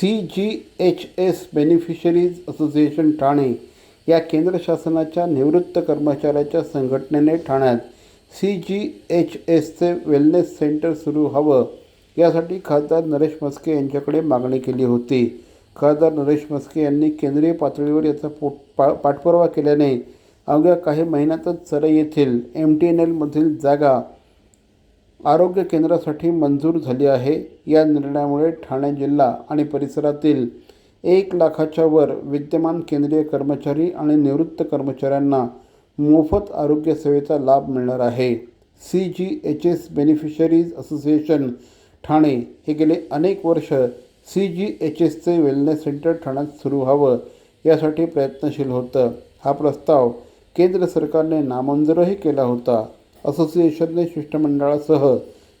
C G H S beneficiaries association Thane या केंद्र शासनाच्या निवृत्त कर्मचाऱ्याच्या संघटनेने ठाण्यात सी जी एच एसचे वेलनेस सेंटर सुरू हवं यासाठी खासदार नरेश म्हस्के यांच्याकडे मागणी केली होती. खासदार नरेश मस्के यांनी केंद्रीय पातळीवर याचा पोट पा पाठपुरावा केल्याने अवघ्या काही महिन्यातच सरई येथील एम टी एन एलमधील जागा आरोग्य केंद्रासाठी मंजूर झाली आहे. या निर्णयामुळे ठाणे जिल्हा आणि परिसरातील एक लाखाच्या वर विद्यमान केंद्रीय कर्मचारी आणि निवृत्त कर्मचाऱ्यांना मोफत आरोग्य सेवेचा लाभ मिळणार आहे. C G H S beneficiaries association Thane हे गेले अनेक वर्ष सी जी एच एसचे वेलनेस सेंटर ठाण्यात सुरू व्हावं यासाठी प्रयत्नशील होतं. हा प्रस्ताव केंद्र सरकारने नामंजूरही केला होता. असोसिएशनने शिष्टमंडळासह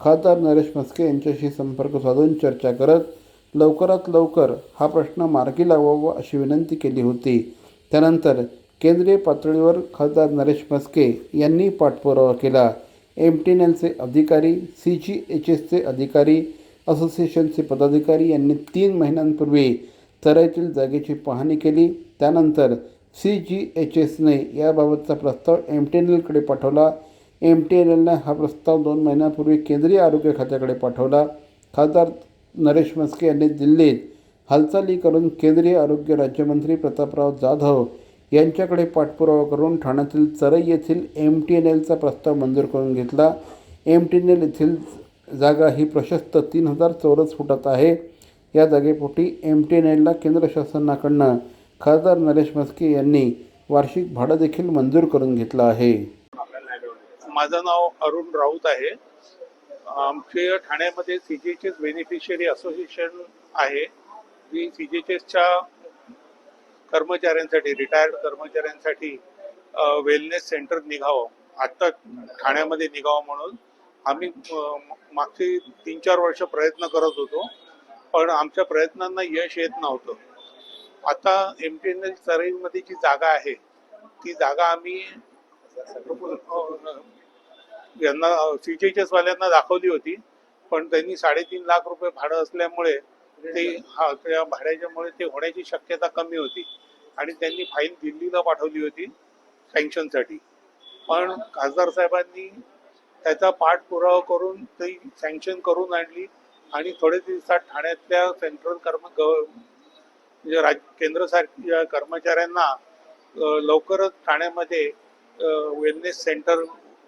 खासदार नरेश म्हस्के यांच्याशी संपर्क साधून चर्चा करत लवकरात लवकर हा प्रश्न मार्गी लावावा अशी विनंती केली होती. त्यानंतर केंद्रीय पातळीवर खासदार नरेश म्हस्के यांनी पाठपुरावा केला. एम टी एन एलचे अधिकारी सी जी एच एसचे अधिकारी असोसिएशनचे पदाधिकारी यांनी तीन महिन्यांपूर्वी चराईतील जागेची पाहणी केली. त्यानंतर सी जी एच एसने याबाबतचा प्रस्ताव एम टी एन एलकडे पाठवला. एम टी एन एलने हा प्रस्ताव दोन महिन्यापूर्वी केंद्रीय आरोग्य खात्याकडे पाठवला. खासदार नरेश म्हस्के यांनी दिल्लीत हालचाली करून केंद्रीय आरोग्य राज्यमंत्री प्रतापराव जाधव यांच्याकडे पाठपुरावा करून ठाण्यातील चरई येथील एम टी एन एलचा प्रस्ताव मंजूर करून घेतला. एम टी एन एल येथील जागा ही प्रशस्त तीन हजार चौरस फुटात आहे. या जागेपोटी एम टी एन एलला केंद्र शासनाकडनं खासदार नरेश म्हस्के यांनी वार्षिक भाडं देखील मंजूर करून घेतलं आहे. माझं नाव अरुण राऊत आहे. आमचे ठाण्यामध्ये C G H S beneficiary association आहे. जी सी जी एच एसच्या कर्मचाऱ्यांसाठी रिटायर्ड कर्मचाऱ्यांसाठी वेलनेस सेंटर निघावं. आत्ता ठाण्यामध्ये निघावं म्हणून आम्ही मागची मागचे तीन चार वर्ष प्रयत्न करत होतो. पण आमच्या प्रयत्नांना यश येत नव्हतं. आता एम टी एन एल चरईमध्ये जी जागा आहे ती जागा आम्ही यांना सी जेच वाल्यांना दाखवली होती पण त्यांनी साडेतीन लाख रुपये भाडं असल्यामुळे ते हा त्या भाड्याच्यामुळे ते होण्याची शक्यता कमी होती. आणि त्यांनी फाईल दिल्लीला पाठवली होती सँक्शनसाठी. पण खासदार साहेबांनी त्याचा पाठपुरावा करून ती सँक्शन करून आणली आणि थोडे दिवसात ठाण्यातल्या सेंट्रल कर्म म्हणजे राज केंद्र सारख्या कर्मचाऱ्यांना लवकरच ठाण्यामध्ये वेलनेस सेंटर